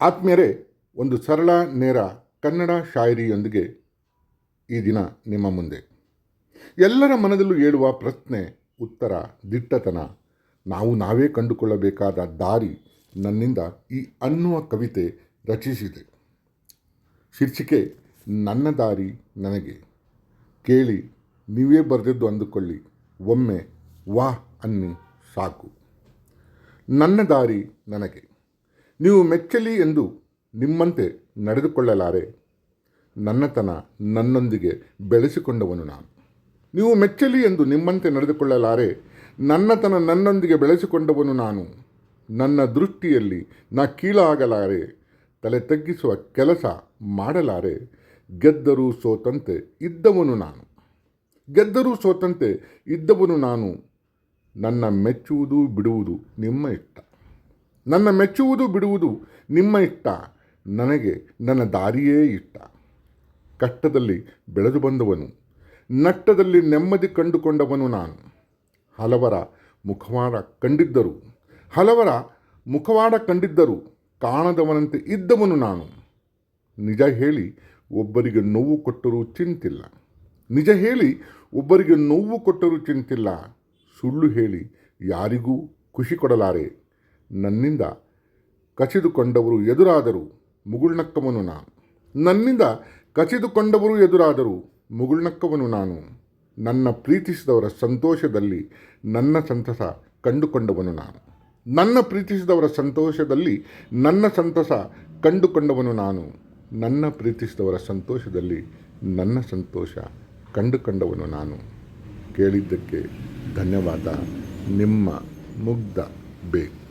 ಆತ್ಮೀಯರೇ, ಒಂದು ಸರಳ, ನೇರ ಕನ್ನಡ ಶಾಯರಿಯೊಂದಿಗೆ ಈ ದಿನ ನಿಮ್ಮ ಮುಂದೆ. ಎಲ್ಲರ ಮನದಲ್ಲೂ ಏಳುವ ಪ್ರಶ್ನೆ, ಉತ್ತರ, ದಿಟ್ಟತನ, ನಾವು ನಾವೇ ಕಂಡುಕೊಳ್ಳಬೇಕಾದ ದಾರಿ ನನ್ನಿಂದ ಈ ಅನ್ನುವ ಕವಿತೆ ರಚಿಸಿದೆ. ಶೀರ್ಷಿಕೆ, ನನ್ನ ದಾರಿ ನನಗೆ. ಕೇಳಿ, ನೀವೇ ಬರೆದಿದ್ದು ಅಂದುಕೊಳ್ಳಿ, ಒಮ್ಮೆ ವಾಹ್ ಅನ್ನಿ ಸಾಕು. ನನ್ನ ದಾರಿ ನನಗೆ. ನೀವು ಮೆಚ್ಚಲಿ ಎಂದು ನಿಮ್ಮಂತೆ ನಡೆದುಕೊಳ್ಳಲಾರೆ. ನನ್ನತನ ನನ್ನೊಂದಿಗೆ ಬೆಳೆಸಿಕೊಂಡವನು ನಾನು. ನೀವು ಮೆಚ್ಚಲಿ ಎಂದು ನಿಮ್ಮಂತೆ ನಡೆದುಕೊಳ್ಳಲಾರೆ. ನನ್ನತನ ನನ್ನೊಂದಿಗೆ ಬೆಳೆಸಿಕೊಂಡವನು ನಾನು. ನನ್ನ ದೃಷ್ಟಿಯಲ್ಲಿ ನಾ ಕೀಳಾಗಲಾರೆ. ತಲೆ ತಗ್ಗಿಸುವ ಕೆಲಸ ಮಾಡಲಾರೆ. ಗೆದ್ದರೂ ಸೋತಂತೆ ಇದ್ದವನು ನಾನು. ಗೆದ್ದರೂ ಸೋತಂತೆ ಇದ್ದವನು ನಾನು. ನನ್ನ ಮೆಚ್ಚುವುದು ಬಿಡುವುದು ನಿಮ್ಮ ಇಷ್ಟ. ನನ್ನ ಮೆಚ್ಚುವುದು ಬಿಡುವುದು ನಿಮ್ಮ ಇಷ್ಟ. ನನಗೆ ನನ್ನ ದಾರಿಯೇ ಇಷ್ಟ. ಕಷ್ಟದಲ್ಲಿ ಬೆಳೆದು ಬಂದವನು ನಟ್ಟದಲ್ಲಿ ನೆಮ್ಮದಿ ಕಂಡುಕೊಂಡವನು ನಾನು. ಹಲವರ ಮುಖವಾಡ ಕಂಡಿದ್ದರು, ಹಲವರ ಮುಖವಾಡ ಕಂಡಿದ್ದರು, ಕಾಣದವನಂತೆ ಇದ್ದವನು ನಾನು. ನಿಜ ಹೇಳಿ ಒಬ್ಬರಿಗೆ ನೋವು ಕೊಟ್ಟರೂ ಚಿಂತಿಲ್ಲ. ನಿಜ ಹೇಳಿ ಒಬ್ಬರಿಗೆ ನೋವು ಕೊಟ್ಟರೂ ಚಿಂತಿಲ್ಲ. ಸುಳ್ಳು ಹೇಳಿ ಯಾರಿಗೂ ಖುಷಿ ಕೊಡಲಾರೆ. ನನ್ನಿಂದ ಕಸಿದುಕೊಂಡವರು ಎದುರಾದರು ಮುಗುಳ್ನಕ್ಕವನು ನಾನು. ನನ್ನಿಂದ ಕಸಿದುಕೊಂಡವರು ಎದುರಾದರು ಮುಗುಳ್ನಕ್ಕವನು ನಾನು. ನನ್ನ ಪ್ರೀತಿಸಿದವರ ಸಂತೋಷದಲ್ಲಿ ನನ್ನ ಸಂತಸ ಕಂಡುಕೊಂಡವನು ನಾನು. ನನ್ನ ಪ್ರೀತಿಸಿದವರ ಸಂತೋಷದಲ್ಲಿ ನನ್ನ ಸಂತಸ ಕಂಡುಕೊಂಡವನು ನಾನು. ನನ್ನ ಪ್ರೀತಿಸಿದವರ ಸಂತೋಷದಲ್ಲಿ ನನ್ನ ಸಂತೋಷ ಕಂಡುಕೊಂಡವನು ನಾನು. ಕೇಳಿದ್ದಕ್ಕೆ ಧನ್ಯವಾದ. ನಿಮ್ಮ ಮುಗ್ಧ ಬೇಕು